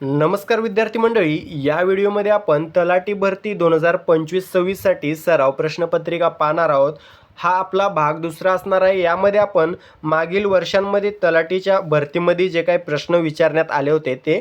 नमस्कार विद्यार्थी मंडळी या व्हिडिओमध्ये आपण तलाठी भरती दोन हजार पंचवीस सव्वीससाठी सराव प्रश्नपत्रिका पाहणार आहोत. हा आपला भाग दुसरा असणार आहे. यामध्ये आपण मागील वर्षांमध्ये तलाठीच्या भरतीमध्ये जे काही प्रश्न विचारण्यात आले होते ते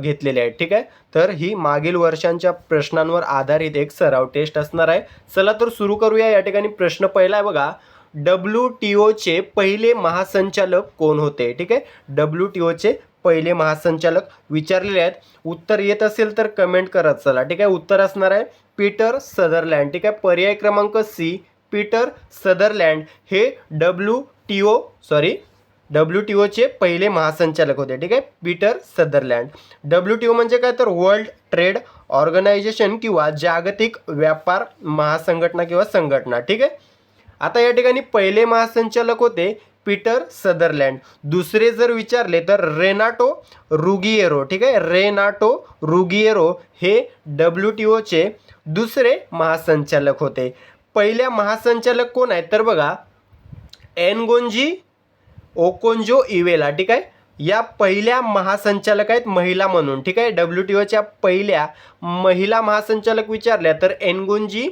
घेतलेले आहेत. ठीक आहे? तर ही मागील वर्षांच्या प्रश्नांवर आधारित एक सराव टेस्ट असणार आहे. चला तर सुरू करूया. या ठिकाणी प्रश्न पहिला आहे बघा. डब्ल्यू टी ओचे पहिले महासंचालक कोण होते? ठीक आहे? डब्ल्यू टी ओचे पहिले महासंचालक विचारलेले आहेत उत्तर येत असेल तर कमेंट करत चला. ठीक आहे उत्तर असणार आहे पीटर सदरलँड. ठीक आहे पर्याय क्रमांक सी पीटर सदरलँड. हे W T O sorry W T ओचे पहिले महासंचालक होते. ठीक आहे Peter Sutherland. W T O म्हणजे काय तर वर्ल्ड ट्रेड ऑर्गनायझेशन किंवा जागतिक व्यापार महासंघटना किंवा संघटना. ठीक आहे आता या ठिकाणी पहिले महासंचालक होते पीटर सदरलँड. दुसरे जर विचारले तर रेनाटो रुगिएरो ठीक आहे? रेनाटो रुगिएरो हे डब्ल्यू टी ओचे दुसरे महासंचालक होते. पहिल्या महासंचालक कोण आहेत? तर बघा एनगोंजी ओकोंजो इवेला ठीक आहे? या पहिल्या महासंचालक आहेत महिला म्हणून ठीक आहे? डब्ल्यू टी ओच्या पहिल्या महिला महासंचालक विचारल्या तर एनगोंजी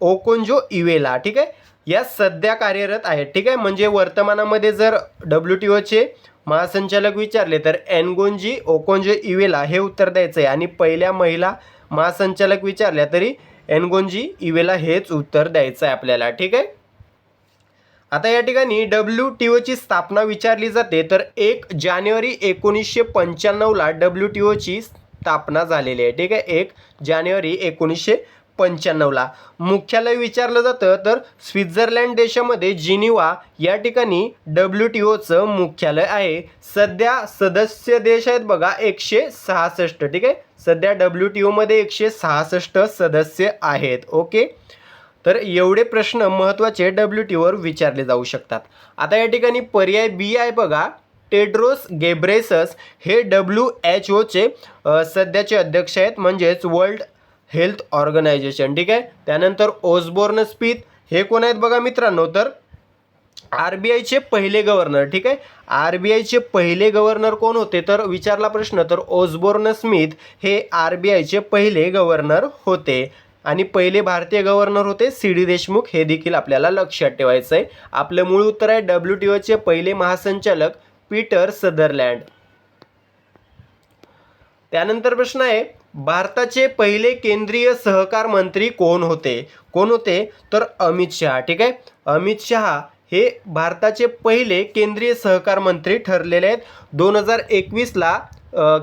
ओकोंजो इवेला ठीक आहे? या सध्या कार्यरत आहेत ठीक आहे? म्हणजे वर्तमानामध्ये जर डब्ल्यू टी ओचे महासंचालक विचारले तर एनगोंजी ओकोंजो इवेला हे उत्तर द्यायचं आहे आणि पहिल्या महिला महासंचालक विचारल्या तरी एनगोंजी इवेला हेच उत्तर द्यायचं आहे आपल्याला ठीक आहे? आता या ठिकाणी डब्ल्यू टी ओची स्थापना विचारली जाते तर एक जानेवारी एकोणीसशे पंच्याण्णवला डब्ल्यू टी ओची स्थापना झालेली आहे ठीक आहे? एक जानेवारी एकोणीसशे पंच्याण्णवला. मुख्यालय विचारलं जातं तर स्वित्झर्लंड देशामध्ये जिनिवा या ठिकाणी डब्ल्यू टी ओचं मुख्यालय आहे. सध्या सदस्य देश आहेत बघा एकशे सहासष्ट ठीक आहे? सध्या डब्ल्यू टी ओमध्ये एकशे सहासष्ट सदस्य आहेत ओके? तर एवढे प्रश्न महत्त्वाचे डब्ल्यू टीवर विचारले जाऊ शकतात. आता या ठिकाणी पर्याय बी आहे बघा. टेड्रोस गेब्रेसस हे डब्ल्यू एच ओचे सध्याचे अध्यक्ष आहेत म्हणजेच वर्ल्ड हेल्थ ऑर्गनायझेशन ठीक आहे? त्यानंतर ओसबोर्न स्पिथ हे कोण आहेत बघा मित्रांनो? तर आर बी आयचे पहिले गव्हर्नर ठीक आहे? आर बी आयचे पहिले गव्हर्नर कोण होते? तर विचारला प्रश्न तर ओसबोर्न स्मिथ हे आर बी आयचे पहिले गव्हर्नर होते. आणि पहिले भारतीय गव्हर्नर होते सी डी देशमुख हे देखील आपल्याला लक्षात ठेवायचं आहे. आपलं मूळ उत्तर आहे डब्ल्यू टी ओचे पहिले महासंचालक पीटर सदरलँड. त्यानंतर प्रश्न आहे भारताचे पहिले केंद्रीय सहकार मंत्री कोण होते? कोण होते? तर अमित शहा ठीक आहे? अमित शहा हे भारताचे पहिले केंद्रीय सहकार मंत्री ठरलेले आहेत. दोन हजार एकवीसला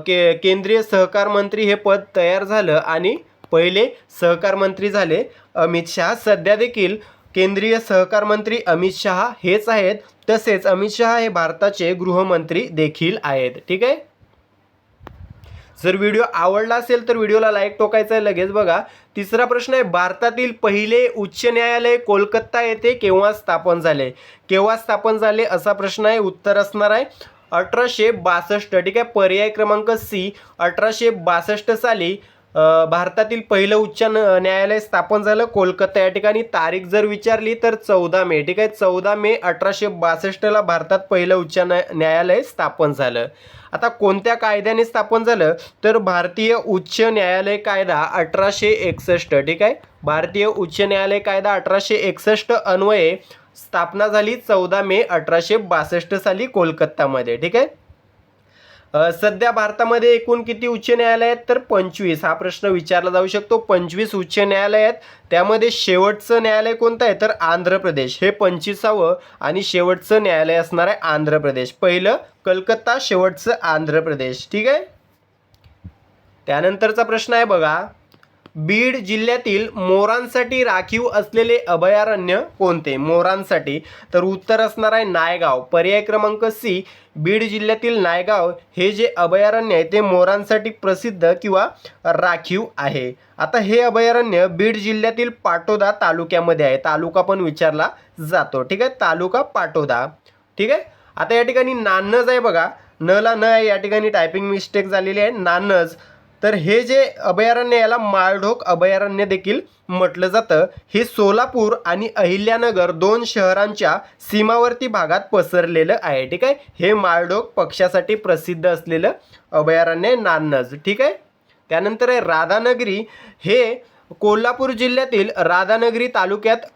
के केंद्रीय सहकार मंत्री हे पद तयार झालं आणि पहिले सहकार मंत्री झाले अमित शहा. सध्या देखील केंद्रीय सहकार मंत्री अमित शहा हेच आहेत. तसेच अमित शहा हे भारताचे गृहमंत्री देखील आहेत. ठीक आहे? जर व्हिडिओ आवडला असेल तर व्हिडिओला लाईक टोकायचं आहे लगेच बघा. तिसरा प्रश्न आहे भारतातील पहिले उच्च न्यायालय कोलकाता येथे केव्हा स्थापन झाले? केव्हा स्थापन झाले असा प्रश्न आहे उत्तर असणार आहे. अठराशे बासष्ट ठीक आहे? पर्याय क्रमांक सी अठराशे बासष्ट साली भारतातील पहिलं उच्च न- न्यायालय स्थापन झालं. कोलकाता या ठिकाणी तारीख जर विचारली तर चौदा मे ठीक आहे? चौदा मे अठराशे बासष्टला भारतात पहिलं उच्च न्या- न्यायालय स्थापन झालं. आता कोणत्या कायद्याने स्थापन झालं? तर भारतीय उच्च न्यायालय कायदा अठराशे एकसष्ट ठीक आहे? भारतीय उच्च न्यायालय कायदा अठराशे एकसष्ट अन्वये स्थापना झाली चौदा मे अठराशे बासष्ट साली कोलकातामध्ये ठीक आहे? सध्या भारतामध्ये एकूण किती उच्च न्यायालय आहेत? तर पंचवीस. हा प्रश्न विचारला जाऊ शकतो. पंचवीस उच्च न्यायालय आहेत. त्यामध्ये शेवटचं न्यायालय कोणतं आहे? तर आंध्र प्रदेश. हे पंचवीसावं आणि शेवटचं न्यायालय असणार आहे आंध्र प्रदेश. पहिलं कलकत्ता. शेवटचं आंध्र प्रदेश. ठीक आहे? त्यानंतरचा प्रश्न आहे बघा. बीड जिल्ह्यातील मोरांसाठी राखीव असलेले अभयारण्य कोणते? मोरांसाठी तर उत्तर असणार आहे नायगाव. पर्याय क्रमांक सी बीड जिल्ह्यातील नायगाव. हे जे अभयारण्य आहे ते मोरांसाठी प्रसिद्ध किंवा राखीव आहे. आता हे अभयारण्य बीड जिल्ह्यातील पाटोदा तालुक्यामध्ये आहे. तालुका पण विचारला जातो. ठीक आहे? तालुका पाटोदा. ठीक आहे? आता या ठिकाणी नानज आहे बघा. नला न आहे. या ठिकाणी टायपिंग मिस्टेक झालेली आहे. नानज. तर हे जे अभयारण्य याला माळढोक अभयारण्य देखील म्हटलं जातं. हे सोलापूर आणि अहिल्यानगर दोन शहरांच्या सीमावर्ती भागात पसरलेलं आहे ठीक आहे? हे माळढोक पक्षासाठी प्रसिद्ध असलेलं अभयारण्य नान्नज ठीक आहे? त्यानंतर आहे राधानगरी. हे कोल्हापूर जिल्ह्यातील राधानगरी तालुक्यात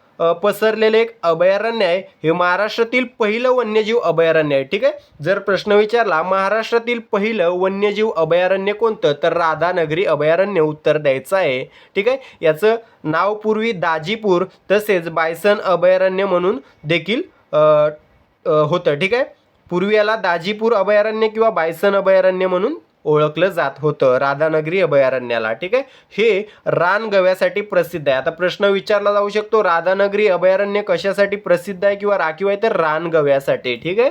पसरलेले एक अभयारण्य आहे. हे महाराष्ट्रातील पहिलं वन्यजीव अभयारण्य आहे. ठीक आहे? जर प्रश्न विचारला महाराष्ट्रातील पहिलं वन्यजीव अभयारण्य कोणतं? तर राधानगरी अभयारण्य उत्तर द्यायचं आहे. ठीक आहे? याचं नाव पूर्वी दाजीपूर तसेच बायसन अभयारण्य म्हणून देखील होतं. ठीक आहे? पूर्वी याला दाजीपूर अभयारण्य किंवा बायसन अभयारण्य म्हणून ओळखलं जात होतं राधानगरी अभयारण्याला ठीक आहे? हे रानगव्यासाठी प्रसिद्ध आहे. आता प्रश्न विचारला जाऊ शकतो राधानगरी अभयारण्य कशासाठी प्रसिद्ध आहे किंवा राखीव आहे तर रानगव्यासाठी ठीक आहे?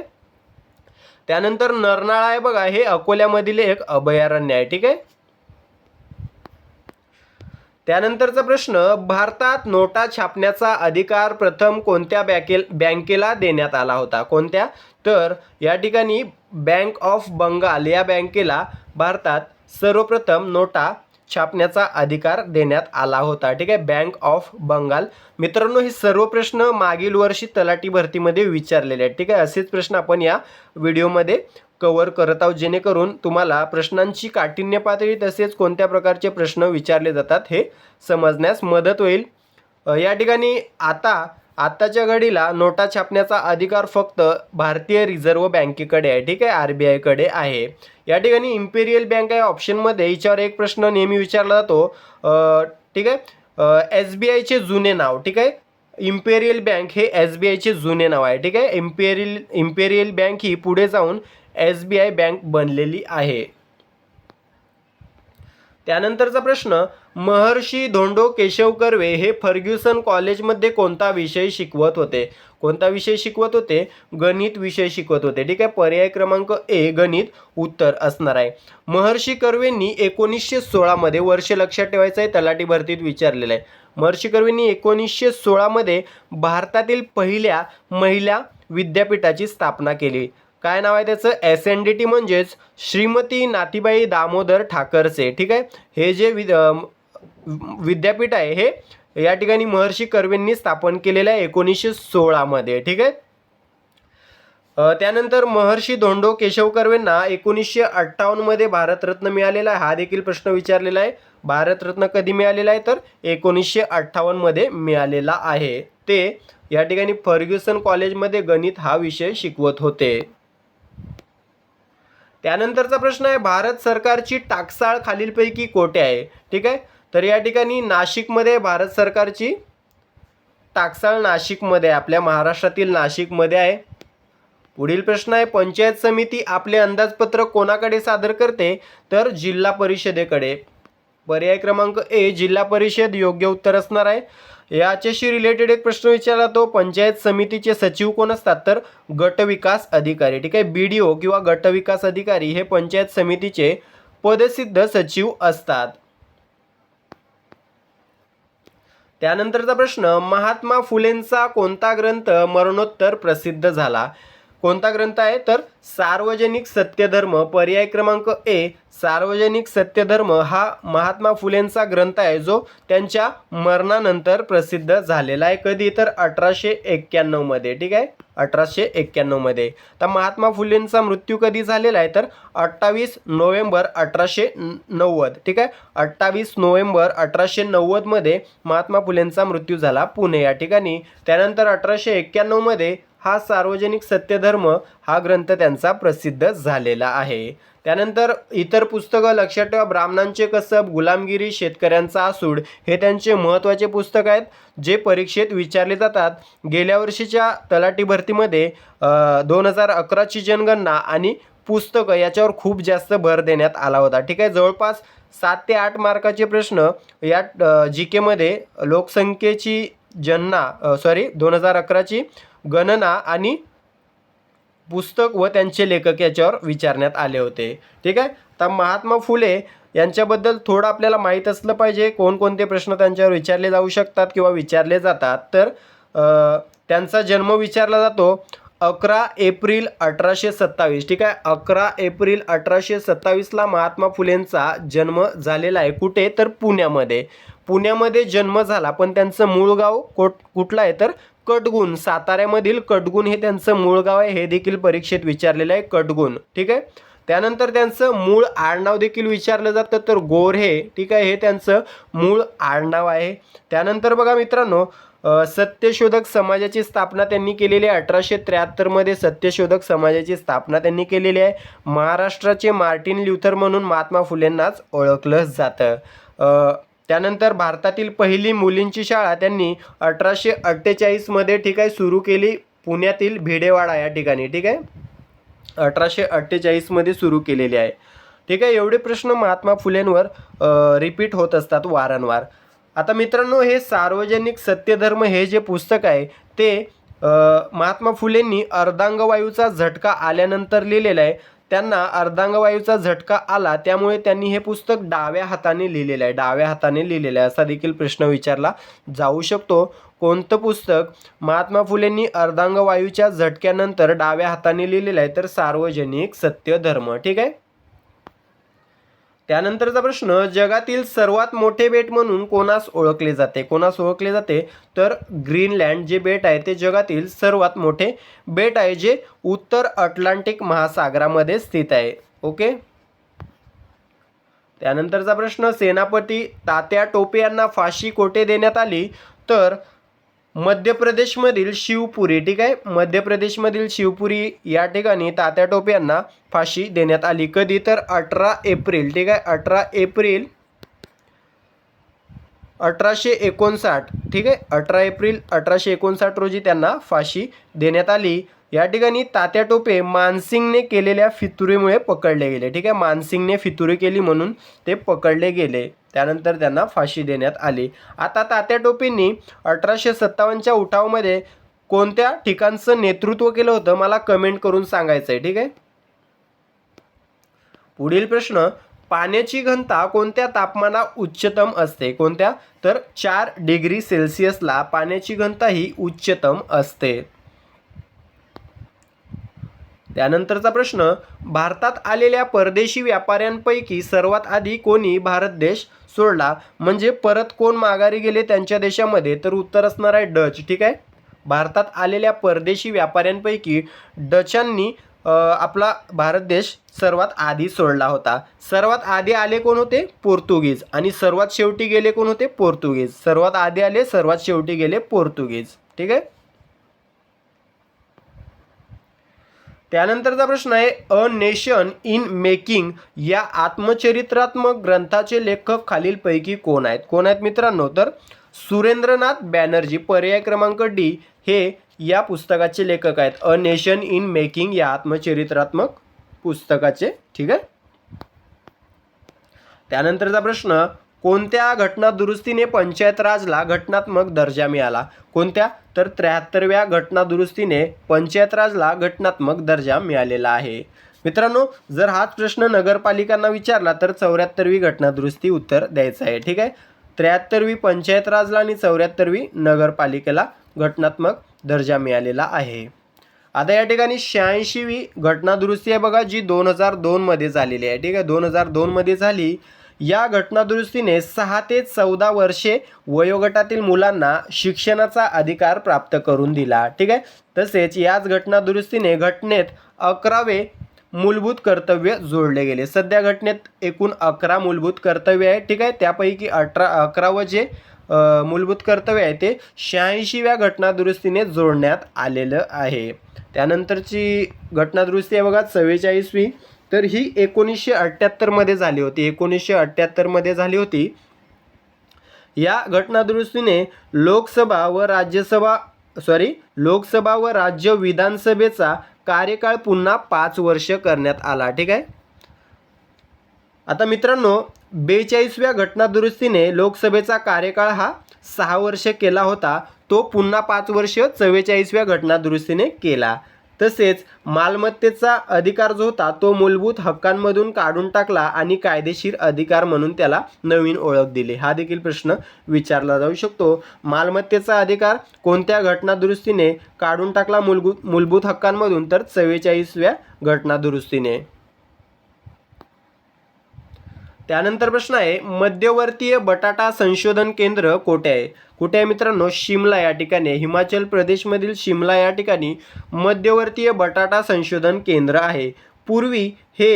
त्यानंतर नरनाळा आहे बघा हे अकोल्यामधील एक अभयारण्य आहे ठीक आहे? त्यानंतरचा प्रश्न भारतात नोटा छापण्याचा अधिकार प्रथम कोणत्या बँकेल बँकेला देण्यात आला होता? कोणत्या? तर या ठिकाणी बँक ऑफ बंगाल या बँकेला भारतात सर्वप्रथम नोटा छापण्याचा अधिकार देण्यात आला होता. ठीक आहे? बँक ऑफ बंगाल मित्रांनो हे सर्व प्रश्न मागील वर्षी तलाठी भरतीमध्ये विचारलेले आहेत. ठीक आहे? असेच प्रश्न आपण या व्हिडिओमध्ये कवर करत आहोत. जेणेकरून तुम्हाला प्रश्नांची काठिण्य पातळी तसेच कोणत्या प्रकारचे प्रश्न विचारले जातात हे समजण्यास मदत होईल. या ठिकाणी आता आत्ताच्या घडीला नोटा छापण्याचा अधिकार फक्त भारतीय रिझर्व्ह बँकेकडे आहे ठीक आहे? आर बी आयकडे आहे. या ठिकाणी इम्पेरियल बँक आहे ऑप्शनमध्ये याच्यावर एक प्रश्न नेहमी विचारला जातो. ठीक आहे? एस बी आयचे जुने नाव ठीक आहे? इम्पेरियल बँक हे एस बी आयचे जुने नाव आहे ठीक आहे? इम्पेरियल इम्पेरियल बँक ही पुढे जाऊन एस बी आय बँक बनलेली आहे. त्यानंतरचा प्रश्न महर्षी धोंडो केशव कर्वे हे फर्ग्युसन कॉलेजमध्ये कोणता विषय शिकवत होते? कोणता विषय शिकवत होते? गणित विषय शिकवत होते. ठीक आहे पर्याय क्रमांक ए गणित उत्तर असणार आहे. महर्षी कर्वेंनी एकोणीसशे सोळामध्ये वर्ष लक्षात ठेवायचं आहे तलाठी भरतीत विचारलेलं आहे. महर्षी कर्वेंनी एकोणीसशे सोळामध्ये भारतातील पहिल्या महिला विद्यापीठाची स्थापना केली. काय नाव आहे त्याचं? एस एन डी टी म्हणजेच श्रीमती नातीबाई दामोदर ठाकरसे ठीक आहे? हे जे विद विद्यापीठ आहे हे या ठिकाणी महर्षी कर्वेंनी स्थापन केलेलं आहे एकोणीसशे सोळामध्ये ठीक आहे? त्यानंतर महर्षी धोंडो केशव कर्वेंना एकोणीसशे अठ्ठावन्नमध्ये भारतरत्न मिळालेला आहे. हा देखील प्रश्न विचारलेला आहे. भारतरत्न कधी मिळालेला आहे? तर एकोणीसशे अठ्ठावन्नमध्ये मिळालेला आहे. ते या ठिकाणी फर्ग्युसन कॉलेजमध्ये गणित हा विषय शिकवत होते. त्यानंतरचा प्रश्न आहे भारत सरकारची टाकसाळ खालीलपैकी कोठे आहे? ठीक आहे? तर या ठिकाणी नाशिकमध्ये भारत सरकारची टाकसाळ नाशिकमध्ये आहे आपल्या महाराष्ट्रातील नाशिकमध्ये आहे. पुढील प्रश्न आहे पंचायत समिती आपले अंदाजपत्रक कोणाकडे सादर करते? तर जिल्हा परिषदेकडे. पर्याय क्रमांक ए जिल्हा परिषद योग्य उत्तर असणार आहे. याच्याशी रिलेटेड एक प्रश्न विचारला तो पंचायत समितीचे सचिव कोण असतात? तर गट विकास अधिकारी. ठीक आहे बी डी ओ किंवा गट विकास अधिकारी हे पंचायत समितीचे पदसिद्ध सचिव असतात. त्यानंतरचा प्रश्न महात्मा फुलेंचा कोणता ग्रंथ मरणोत्तर प्रसिद्ध झाला? कोणता ग्रंथ आहे? तर सार्वजनिक सत्यधर्म पर्याय क्रमांक ए सार्वजनिक सत्यधर्म हा महात्मा फुलेंचा ग्रंथ आहे जो त्यांच्या मरणानंतर प्रसिद्ध झालेला आहे. कधी? तर अठराशे एक्क्याण्णवमध्ये ठीक आहे? अठराशे एक्क्याण्णवमध्ये तर महात्मा फुलेंचा मृत्यू कधी झालेला आहे? तर अठ्ठावीस नोव्हेंबर अठराशे नव्वद ठीक आहे? अठ्ठावीस नोव्हेंबर अठराशे नव्वदमध्ये महात्मा फुलेंचा मृत्यू झाला पुणे या ठिकाणी. त्यानंतर अठराशे एक्क्याण्णवमध्ये हा सार्वजनिक सत्यधर्म हा ग्रंथ त्यांचा प्रसिद्ध झालेला आहे. त्यानंतर इतर पुस्तकं लक्षात ठेवा. ब्राह्मणांचे कसब गुलामगिरी शेतकऱ्यांचा आसूड हे त्यांचे महत्त्वाचे पुस्तक आहेत जे परीक्षेत विचारले जातात. गेल्या वर्षीच्या तलाठी भरतीमध्ये दोन हजार अकराची जनगणना आणि पुस्तकं याच्यावर खूप जास्त भर देण्यात आला होता. ठीक आहे जवळपास सात ते आठ मार्काचे प्रश्न या जी केमध्ये लोकसंख्येची जनना सॉरी दोन हजार अकराची गणना आणि पुस्तक व त्यांचे लेखक याच्यावर विचारण्यात आले होते. ठीक आहे? तर महात्मा फुले यांच्याबद्दल थोडं आपल्याला माहीत असलं पाहिजे. कोणकोणते प्रश्न त्यांच्यावर विचारले जाऊ शकतात किंवा विचारले जातात. तर त्यांचा जन्म विचारला जातो अकरा एप्रिल अठराशे सत्तावीस. ठीक आहे? अकरा एप्रिल अठराशे सत्तावीसला महात्मा फुलेंचा जन्म झालेला आहे. कुठे? तर पुण्यामध्ये. पुण्यामध्ये जन्म झाला. पण त्यांचं मूळ गाव कोट कुठलं आहे? तर कटगुण साताऱ्यामधील कटगुण हे त्यांचं मूळ गाव आहे हे देखील परीक्षेत विचारलेलं आहे कटगुण. ठीक आहे? त्यानंतर त्यांचं मूळ आडनाव देखील विचारलं जातं तर गोरे ठीक आहे? हे त्यांचं मूळ आडनाव आहे. त्यानंतर बघा मित्रांनो सत्यशोधक समाजाची स्थापना त्यांनी केलेली आहे. अठराशे त्र्याहत्तरमध्ये सत्यशोधक समाजाची स्थापना त्यांनी केलेली आहे. महाराष्ट्राचे मार्टिन ल्युथर म्हणून महात्मा फुलेंनाच ओळखलं जातं. त्यानंतर भारतातील पहिली मुलींची शाळा त्यांनी अठराशे अठ्ठेचाळीसमध्ये ठीक आहे सुरू केली पुण्यातील भिडेवाडा या ठिकाणी ठीक आहे? अठराशे अठ्ठेचाळीसमध्ये सुरू केलेली आहे. ठीक आहे एवढे प्रश्न महात्मा फुलेंवर रिपीट होत असतात वारंवार. आता मित्रांनो हे सार्वजनिक सत्यधर्म हे जे पुस्तक आहे ते महात्मा फुलेंनी अर्धांगवायूचा झटका आल्यानंतर लिहिलेलं आहे. त्यांना अर्धांगवायूचा झटका आला त्यामुळे त्यांनी हे पुस्तक डाव्या हाताने लिहिलेलं आहे. डाव्या हाताने लिहिलेलं आहे असा देखील प्रश्न विचारला जाऊ शकतो. कोणतं पुस्तक महात्मा फुलेंनी अर्धांगवायूच्या झटक्यानंतर डाव्या हाताने लिहिलेलं आहे? तर सार्वजनिक सत्य धर्म ठीक आहे? त्यानंतरचा प्रश्न जगातील सर्वात मोठे बेट म्हणून कोणास ओळखले जाते? कोणास ओळखले जाते? तर ग्रीनलँड जे बेट आहे ते जगातील सर्वात मोठे बेट आहे जे उत्तर अटलांटिक महासागरामध्ये स्थित आहे. ओके? त्यानंतरचा प्रश्न सेनापती तात्या टोपे यांना फाशी कोठे देण्यात आली? तर मध्य प्रदेशमधील शिवपुरी ठीक आहे? मध्य प्रदेशमधील शिवपुरी या ठिकाणी तात्या टोपे यांना फाशी देण्यात आली. कधी? तर अठरा एप्रिल ठीक आहे? अठरा एप्रिल अठराशे एकोणसाठ ठीक आहे? अठरा एप्रिल अठराशे एकोणसाठ रोजी त्यांना फाशी देण्यात आली. या ठिकाणी तात्या टोपे मानसिंगने केलेल्या फितुरीमुळे पकडले गेले. ठीक आहे? मानसिंगने फितुरी केली म्हणून ते पकडले गेले. त्यानंतर त्यांना फाशी देण्यात आली. आता तात्या टोपेंनी अठराशे सत्तावन्नच्या उठावामध्ये कोणत्या ठिकाणचं नेतृत्व केलं होतं मला कमेंट करून सांगायचं आहे ठीक आहे? पुढील प्रश्न पाण्याची घनता कोणत्या तापमाना उच्चतम असते? कोणत्या? तर चार डिग्री सेल्सिअसला पाण्याची घनता ही उच्चतम असते. त्यानंतरचा प्रश्न भारतात आलेल्या परदेशी व्यापाऱ्यांपैकी सर्वात आधी कोणी भारत देश सोडला? म्हणजे परत कोण माघारी गेले त्यांच्या देशामध्ये? तर उत्तर असणार आहे डच ठीक आहे? भारतात आलेल्या परदेशी व्यापाऱ्यांपैकी डचांनी आपला भारत देश सर्वात आधी सोडला होता. सर्वात आधी आले कोण होते? पोर्तुगीज. आणि सर्वात शेवटी गेले कोण होते? पोर्तुगीज. सर्वात आधी आले सर्वात शेवटी गेले पोर्तुगीज. ठीक आहे? त्यानंतरचा प्रश्न आहे अ नेशन इन मेकिंग या आत्मचरित्रात्मक ग्रंथाचे लेखक खालीलपैकी कोण आहेत? कोण आहेत मित्रांनो? तर सुरेंद्रनाथ बॅनर्जी पर्याय क्रमांक डी. हे या पुस्तकाचे लेखक आहेत. अ नेशन इन मेकिंग या आत्मचरित्रात्मक पुस्तकाचे ठीक आहे? त्यानंतरचा प्रश्न कोणत्या घटना दुरुस्तीने पंचायत राजला घटनात्मक दर्जा मिळाला? कोणत्या तर त्र्याहत्तरव्या घटना दुरुस्तीने पंचायत राजला घटनात्मक दर्जा मिळालेला आहे. मित्रांनो जर हाच प्रश्न नगरपालिकांना विचारला तर चौऱ्याहत्तरवी घटना दुरुस्ती उत्तर द्यायचं आहे ठीक आहे? त्र्याहत्तरवी पंचायत राजला आणि चौऱ्याहत्तरवी नगरपालिकेला घटनात्मक दर्जा मिळालेला आहे. आता या ठिकाणी शहाऐंशीवी घटना दुरुस्ती आहे बघा जी दोन हजार दोनमध्ये झालेली आहे ठीक आहे? दोन हजार दोनमध्ये झाली. या घटनादुरुस्तीने सहा ते चौदा वर्षे वयोगटातील मुलांना शिक्षणाचा अधिकार प्राप्त करून दिला. ठीक आहे? तसेच याच घटनादुरुस्तीने घटनेत अकरावे मूलभूत कर्तव्य जोडले गेले. सध्या घटनेत एकूण अकरा मूलभूत कर्तव्य आहे. ठीक आहे? त्यापैकी अठरा अकरावं जे मूलभूत कर्तव्य आहे ते शहाऐंशीव्या घटनादुरुस्तीने जोडण्यात आलेलं आहे. त्यानंतरची घटनादुरुस्ती आहे बघा चव्वेचाळीसवी तर ही एकोणीसशे अठ्ठ्याहत्तरमध्ये झाली होती. एकोणीसशे अठ्ठ्याहत्तरमध्ये झाली होती. या घटनादुरुस्तीने लोकसभा व राज्यसभा सॉरी लोकसभा व राज्य विधानसभेचा कार्यकाळ पुन्हा पाच वर्ष करण्यात आला. ठीक आहे? आता मित्रांनो बेचाळीसव्या घटनादुरुस्तीने लोकसभेचा कार्यकाळ हा सहा वर्ष केला होता. तो पुन्हा पाच वर्ष चव्वेचाळीसव्या घटनादुरुस्तीने केला. तसेच मालमत्तेचा अधिकार जो होता तो मूलभूत हक्कांमधून काढून टाकला आणि कायदेशीर अधिकार म्हणून त्याला नवीन ओळख दिली. हा देखील प्रश्न विचारला जाऊ शकतो. मालमत्तेचा अधिकार कोणत्या घटनादुरुस्तीने काढून टाकला मूलभूत मूलभूत हक्कांमधून? तर चव्वेचाळीसव्या घटनादुरुस्तीने. त्यानंतर प्रश्न आहे मध्यवर्तीय बटाटा संशोधन केंद्र कोठे आहे? कुठे आहे मित्रांनो? शिमला या ठिकाणी हिमाचल प्रदेशमधील शिमला या ठिकाणी मध्यवर्तीय बटाटा संशोधन केंद्र आहे. पूर्वी हे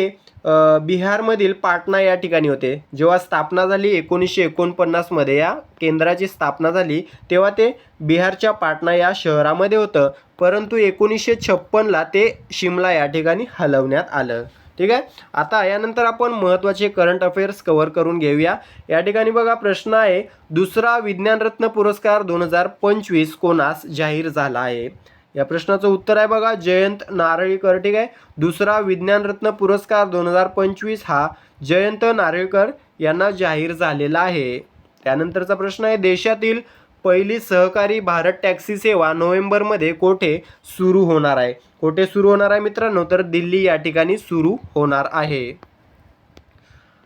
बिहारमधील पाटणा या ठिकाणी होते. जेव्हा स्थापना झाली एकोणीसशे एकोणपन्नासमध्ये या केंद्राची स्थापना झाली तेव्हा ते बिहारच्या पाटणा या शहरामध्ये होतं. परंतु एकोणीसशे छप्पनला ते शिमला या ठिकाणी हलवण्यात आलं. ठीक आहे? आता यानंतर आपण महत्त्वाचे करंट अफेअर्स कव्हर करून घेऊया. या ठिकाणी बघा प्रश्न आहे दुसरा विज्ञानरत्न पुरस्कार दोन हजार पंचवीस कोणास जाहीर झाला आहे? या प्रश्नाचं उत्तर आहे बघा जयंत नारळीकर ठीक आहे? दुसरा विज्ञानरत्न पुरस्कार दोन हजार पंचवीस हा जयंत नारळीकर यांना जाहीर झालेला आहे. त्यानंतरचा प्रश्न आहे देशातील पहिली सहकारी भारत टॅक्सी सेवा नोव्हेंबरमध्ये कोठे सुरू होणार आहे? कोठे सुरू होणार आहे मित्रांनो? तर दिल्ली या ठिकाणी सुरू होणार आहे.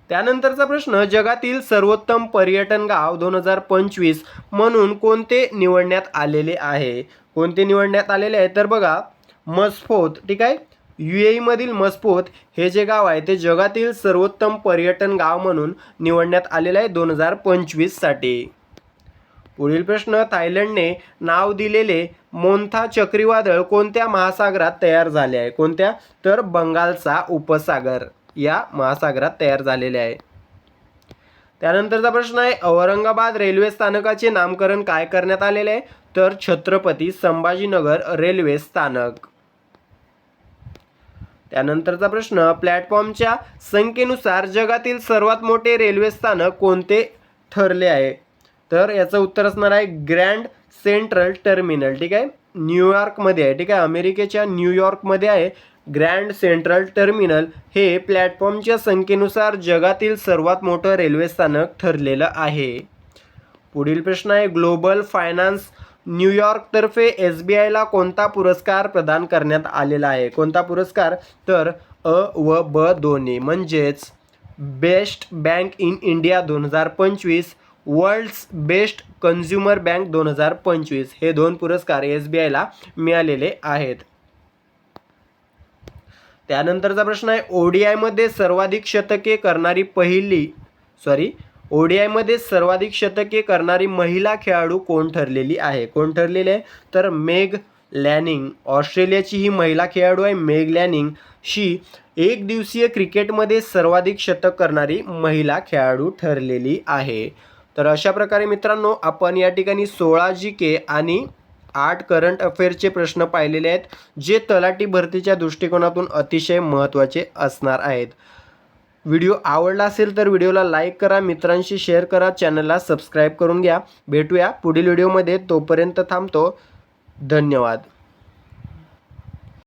त्यानंतरचा प्रश्न जगातील सर्वोत्तम पर्यटन गाव दोन हजार पंचवीस म्हणून कोणते निवडण्यात आलेले आहे? कोणते निवडण्यात आलेले आहे? तर बघा मस्फोत ठीक आहे? यू ए मधील मस्फोत हे जे गाव आहे ते जगातील सर्वोत्तम पर्यटन गाव म्हणून निवडण्यात आलेलं आहे दोन हजार पंचवीससाठी. पुढील प्रश्न थायलंडने नाव दिलेले मोंथा चक्रीवादळ कोणत्या महासागरात तयार झाले आहे? कोणत्या? तर बंगालचा उपसागर या महासागरात तयार झालेले आहे. त्यानंतरचा प्रश्न आहे औरंगाबाद रेल्वे स्थानकाचे नामकरण काय करण्यात आलेले आहे? तर छत्रपती संभाजीनगर रेल्वे स्थानक. त्यानंतरचा प्रश्न प्लॅटफॉर्मच्या संख्येनुसार जगातील सर्वात मोठे रेल्वे स्थानक कोणते ठरले आहे? तर याचं उत्तर असणार आहे ग्रँड सेंट्रल टर्मिनल ठीक आहे? न्यूयॉर्कमध्ये आहे ठीक आहे? अमेरिकेच्या न्यूयॉर्कमध्ये आहे ग्रँड सेंट्रल टर्मिनल. हे प्लॅटफॉर्मच्या संख्येनुसार जगातील सर्वात मोठं रेल्वे स्थानक ठरलेलं आहे. पुढील प्रश्न आहे ग्लोबल फायनान्स न्यूयॉर्कतर्फे एस बी आयला कोणता पुरस्कार प्रदान करण्यात आलेला आहे? कोणता पुरस्कार? तर अ व ब दोन्ही. म्हणजेच बेस्ट बँक इन इंडिया दोन हजार पंचवीस वर्ल्ड्स बेस्ट कन्झ्युमर बँक दोन हजार पंचवीस. हे दोन पुरस्कार एस बी आयला मिळालेले आहेत. त्यानंतरचा प्रश्न आहे ओडीआयमध्ये सर्वाधिक शतके करणारी पहिली सॉरी ओडीआयमध्ये सर्वाधिक शतके करणारी महिला खेळाडू कोण ठरलेली आहे? कोण ठरलेली आहे? तर मेघ लॅनिंग. ऑस्ट्रेलियाची ही महिला खेळाडू आहे मेग लॅनिंग. शी एक दिवसीय क्रिकेटमध्ये सर्वाधिक शतक करणारी महिला खेळाडू ठरलेली आहे. तर अशा प्रकारे मित्रांनो आपण या ठिकाणी सोळा जी के आणि आठ करंट अफेअरचे प्रश्न पाहिलेले आहेत जे तलाठी भरतीच्या दृष्टिकोनातून अतिशय महत्त्वाचे असणार आहेत. व्हिडिओ आवडला असेल तर व्हिडिओला लाईक करा मित्रांशी शेअर करा चॅनलला सबस्क्राईब करून घ्या. भेटूया पुढील व्हिडिओमध्ये तोपर्यंत थांबतो. धन्यवाद.